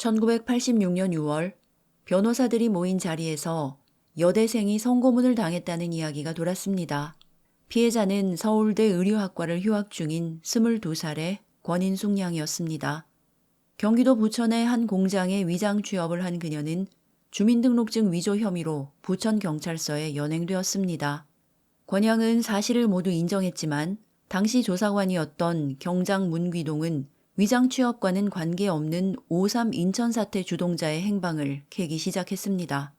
1986년 6월 변호사들이 모인 자리에서 여대생이 성고문을 당했다는 이야기가 돌았습니다. 피해자는 서울대 의료학과를 휴학 중인 22살의 권인숙 양이었습니다. 경기도 부천의 한 공장에 위장 취업을 한 그녀는 주민등록증 위조 혐의로 부천경찰서에 연행되었습니다. 권 양은 사실을 모두 인정했지만 당시 조사관이었던 경장 문귀동은 위장 취업과는 관계없는 5.3 인천 사태 주동자의 행방을 캐기 시작했습니다.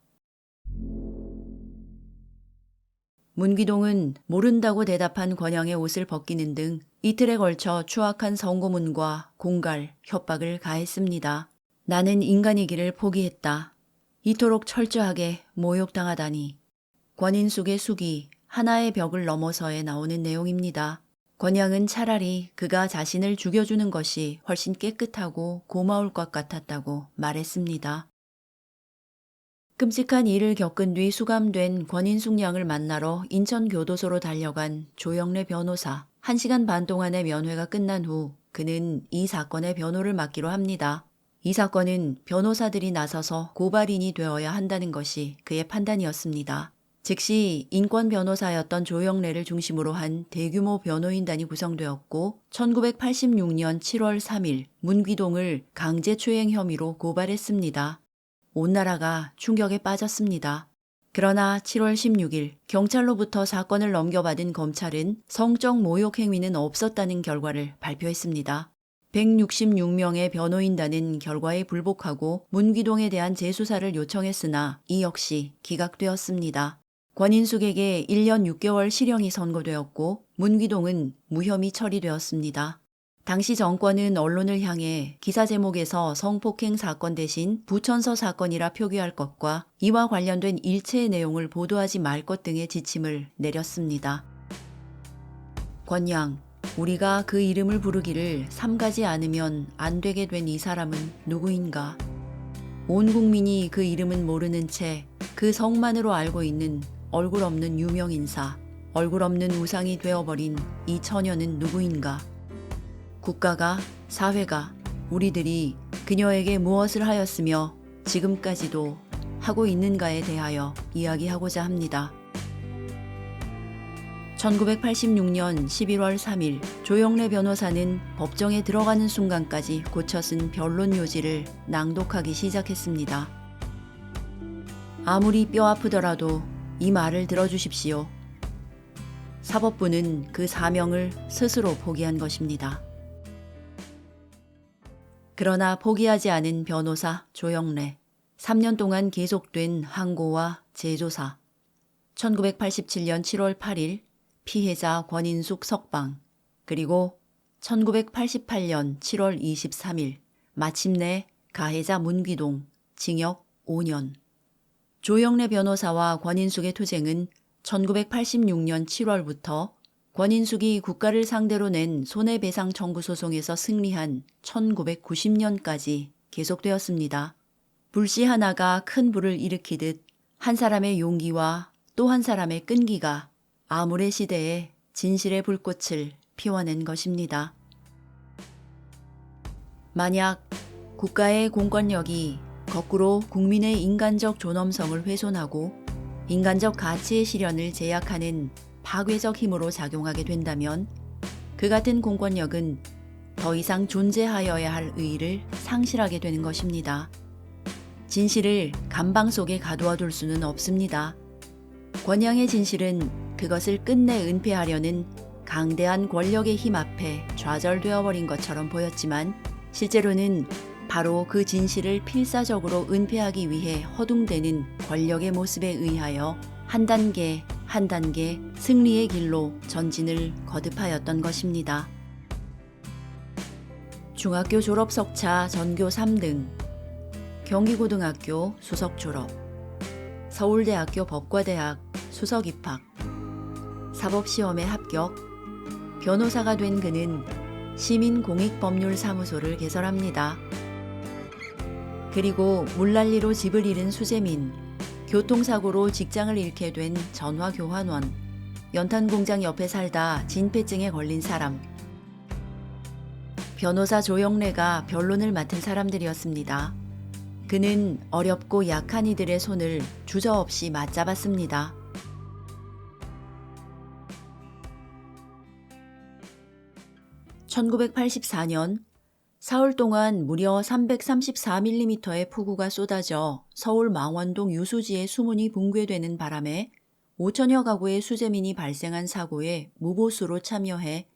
문귀동은 모른다고 대답한 권양의 옷을 벗기는 등 이틀에 걸쳐 추악한 성고문과 공갈, 협박을 가했습니다. 나는 인간이기를 포기했다. 이토록 철저하게 모욕당하다니. 권인숙의 숙이 하나의 벽을 넘어서에 나오는 내용입니다. 권양은 차라리 그가 자신을 죽여주는 것이 훨씬 깨끗하고 고마울 것 같았다고 말했습니다. 끔찍한 일을 겪은 뒤 수감된 권인숙 양을 만나러 인천 교도소로 달려간 조영래 변호사. 1시간 반 동안의 면회가 끝난 후 그는 이 사건의 변호를 맡기로 합니다. 이 사건은 변호사들이 나서서 고발인이 되어야 한다는 것이 그의 판단이었습니다. 즉시 인권 변호사였던 조영래를 중심으로 한 대규모 변호인단이 구성되었고 1986년 7월 3일 문귀동을 강제추행 혐의로 고발했습니다. 온 나라가 충격에 빠졌습니다. 그러나 7월 16일 경찰로부터 사건을 넘겨받은 검찰은 성적 모욕 행위는 없었다는 결과를 발표했습니다. 166명의 변호인단은 결과에 불복하고 문귀동에 대한 재수사를 요청했으나 이 역시 기각되었습니다. 권인숙에게 1년 6개월 실형이 선고되었고 문귀동은 무혐의 처리되었습니다. 당시 정권은 언론을 향해 기사 제목에서 성폭행 사건 대신 부천서 사건이라 표기할 것과 이와 관련된 일체의 내용을 보도하지 말 것 등의 지침을 내렸습니다. 권양, 우리가 그 이름을 부르기를 삼가지 않으면 안 되게 된 이 사람은 누구인가? 온 국민이 그 이름은 모르는 채 그 성만으로 알고 있는 얼굴 없는 유명 인사, 얼굴 없는 우상이 되어버린 이 처녀는 누구인가? 국가가, 사회가, 우리들이 그녀에게 무엇을 하였으며 지금까지도 하고 있는가에 대하여 이야기하고자 합니다. 1986년 11월 3일 조영래 변호사는 법정에 들어가는 순간까지 고쳐 쓴 변론 요지를 낭독하기 시작했습니다. 아무리 뼈 아프더라도 이 말을 들어주십시오. 사법부는 그 사명을 스스로 포기한 것입니다. 그러나 포기하지 않은 변호사 조영래. 3년 동안 계속된 항고와 재조사. 1987년 7월 8일 피해자 권인숙 석방. 그리고 1988년 7월 23일 마침내 가해자 문귀동 징역 5년. 조영래 변호사와 권인숙의 투쟁은 1986년 7월부터 권인숙이 국가를 상대로 낸 손해배상 청구 소송에서 승리한 1990년까지 계속되었습니다. 불씨 하나가 큰 불을 일으키듯 한 사람의 용기와 또 한 사람의 끈기가 아무의 시대에 진실의 불꽃을 피워낸 것입니다. 만약 국가의 공권력이 거꾸로 국민의 인간적 존엄성을 훼손하고 인간적 가치의 실현을 제약하는 파괴적 힘으로 작용하게 된다면 그 같은 공권력은 더 이상 존재하여야 할 의의를 상실하게 되는 것입니다. 진실을 감방 속에 가두어 둘 수는 없습니다. 권양의 진실은 그것을 끝내 은폐하려는 강대한 권력의 힘 앞에 좌절되어 버린 것처럼 보였지만 실제로는 바로 그 진실을 필사적으로 은폐하기 위해 허둥대는 권력의 모습에 의하여 한 단계 한 단계 승리의 길로 전진을 거듭하였던 것입니다. 중학교 졸업 석차 전교 3등, 경기고등학교 수석 졸업, 서울대학교 법과대학 수석 입학, 사법시험에 합격, 변호사가 된 그는 시민공익법률사무소를 개설합니다. 그리고 물난리로 집을 잃은 수재민, 교통사고로 직장을 잃게 된 전화교환원, 연탄공장 옆에 살다 진폐증에 걸린 사람, 변호사 조영래가 변론을 맡은 사람들이었습니다. 그는 어렵고 약한 이들의 손을 주저없이 맞잡았습니다. (1984년) 사흘 동안 무려 334mm의 폭우가 쏟아져 서울 망원동 유수지의 수문이 붕괴되는 바람에 5천여 가구의 수재민이 발생한 사고에 무보수로 참여해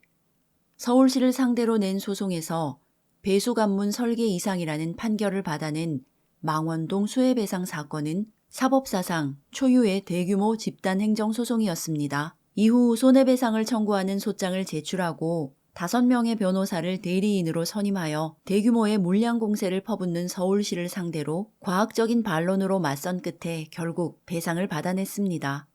서울시를 상대로 낸 소송에서 배수관문 설계 이상이라는 판결을 받아낸 망원동 수해배상 사건은 사법사상 초유의 대규모 집단 행정 소송이었습니다. 이후 손해배상을 청구하는 소장을 제출하고 다섯 명의 변호사를 대리인으로 선임하여 대규모의 물량 공세를 퍼붓는 서울시를 상대로 과학적인 반론으로 맞선 끝에 결국 배상을 받아냈습니다.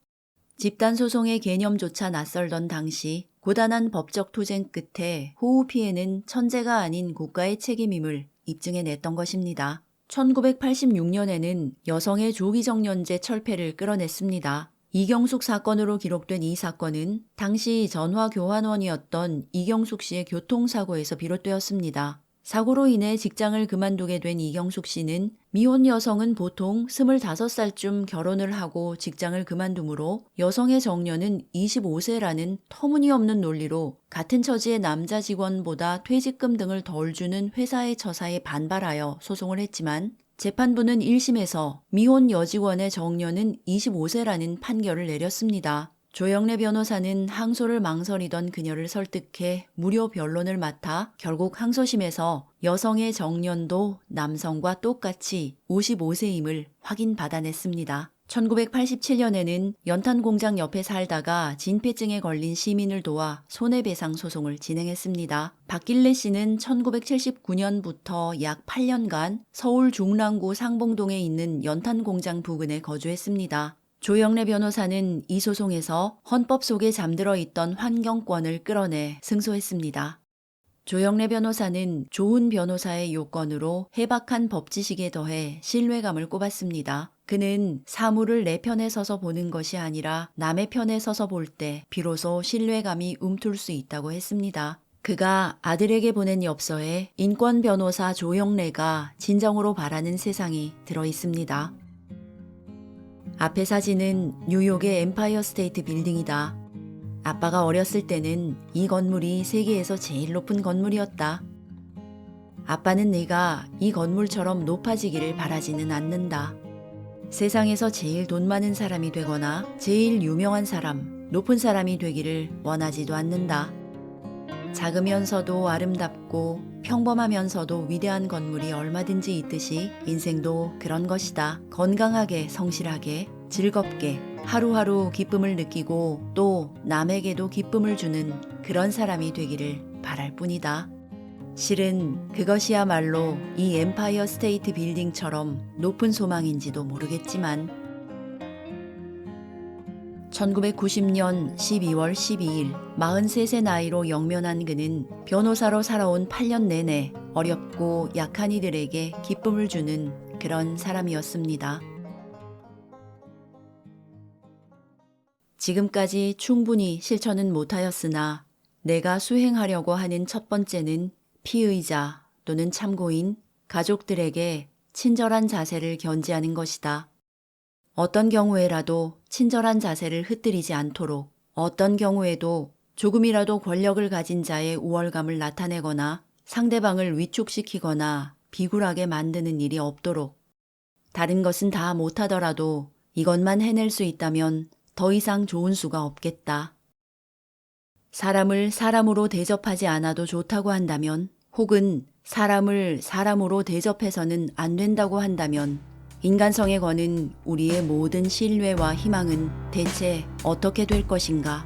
집단 소송의 개념조차 낯설던 당시 고단한 법적 투쟁 끝에 호우 피해는 천재가 아닌 국가의 책임임을 입증해 냈던 것입니다. 1986년에는 여성의 조기정년제 철폐를 끌어냈습니다. 이경숙 사건으로 기록된 이 사건은 당시 전화 교환원이었던 이경숙 씨의 교통사고에서 비롯되었습니다. 사고로 인해 직장을 그만두게 된 이경숙 씨는 미혼 여성은 보통 25살쯤 결혼을 하고 직장을 그만두므로 여성의 정년은 25세라는 터무니없는 논리로 같은 처지의 남자 직원보다 퇴직금 등을 덜 주는 회사의 처사에 반발하여 소송을 했지만 재판부는 1심에서 미혼 여직원의 정년은 25세라는 판결을 내렸습니다. 조영래 변호사는 항소를 망설이던 그녀를 설득해 무료 변론을 맡아 결국 항소심에서 여성의 정년도 남성과 똑같이 55세임을 확인받아냈습니다. 1987년에는 연탄 공장 옆에 살다가 진폐증에 걸린 시민을 도와 손해배상 소송을 진행했습니다. 박길래 씨는 1979년부터 약 8년간 서울 중랑구 상봉동에 있는 연탄 공장 부근에 거주했습니다. 조영래 변호사는 이 소송에서 헌법 속에 잠들어 있던 환경권을 끌어내 승소했습니다. 조영래 변호사는 좋은 변호사의 요건으로 해박한 법 지식에 더해 신뢰감을 꼽았습니다. 그는 사물을 내 편에 서서 보는 것이 아니라 남의 편에 서서 볼 때 비로소 신뢰감이 움틀 수 있다고 했습니다. 그가 아들에게 보낸 엽서에 인권 변호사 조영래가 진정으로 바라는 세상이 들어 있습니다. 앞에 사진은 뉴욕의 엠파이어 스테이트 빌딩이다. 아빠가 어렸을 때는 이 건물이 세계에서 제일 높은 건물이었다. 아빠는 네가 이 건물처럼 높아지기를 바라지는 않는다. 세상에서 제일 돈 많은 사람이 되거나 제일 유명한 사람, 높은 사람이 되기를 원하지도 않는다. 작으면서도 아름답고 평범하면서도 위대한 건물이 얼마든지 있듯이 인생도 그런 것이다. 건강하게, 성실하게, 즐겁게 하루하루 기쁨을 느끼고 또 남에게도 기쁨을 주는 그런 사람이 되기를 바랄 뿐이다. 실은 그것이야말로 이 엠파이어 스테이트 빌딩처럼 높은 소망인지도 모르겠지만 1990년 12월 12일 43세 나이로 영면한 그는 변호사로 살아온 8년 내내 어렵고 약한 이들에게 기쁨을 주는 그런 사람이었습니다. 지금까지 충분히 실천은 못하였으나 내가 수행하려고 하는 첫 번째는 피의자 또는 참고인, 가족들에게 친절한 자세를 견지하는 것이다. 어떤 경우에라도 친절한 자세를 흩뜨리지 않도록 어떤 경우에도 조금이라도 권력을 가진 자의 우월감을 나타내거나 상대방을 위축시키거나 비굴하게 만드는 일이 없도록 다른 것은 다 못하더라도 이것만 해낼 수 있다면 더 이상 좋은 수가 없겠다. 사람을 사람으로 대접하지 않아도 좋다고 한다면 혹은 사람을 사람으로 대접해서는 안 된다고 한다면 인간성에 거는 우리의 모든 신뢰와 희망은 대체 어떻게 될 것인가?